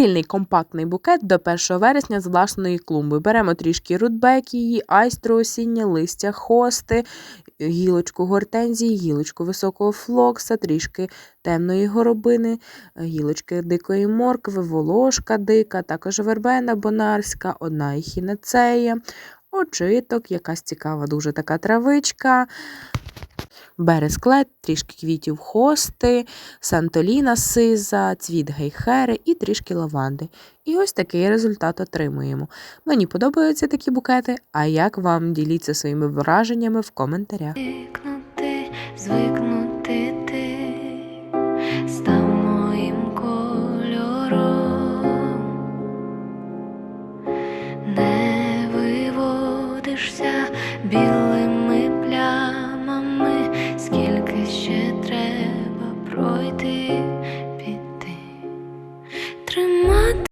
Стильний компактний букет до 1 вересня з власної клумби. Беремо трішки рудбекії, айстру осіння, листя хости, гілочку гортензії, гілочку високого флокса, трішки темної горобини, гілочки дикої моркви, волошка дика, також вербена бонарська, одна ехінацея, очиток, якась цікава дуже така травичка бересклет, трішки квітів хости, сантоліна сиза, цвіт гейхери і трішки лаванди. І ось такий результат отримуємо. Мені подобаються такі букети, а як вам діліться своїми враженнями в коментарях. Звикнути, звикнути ти, став моїм кольором, не виводишся білим.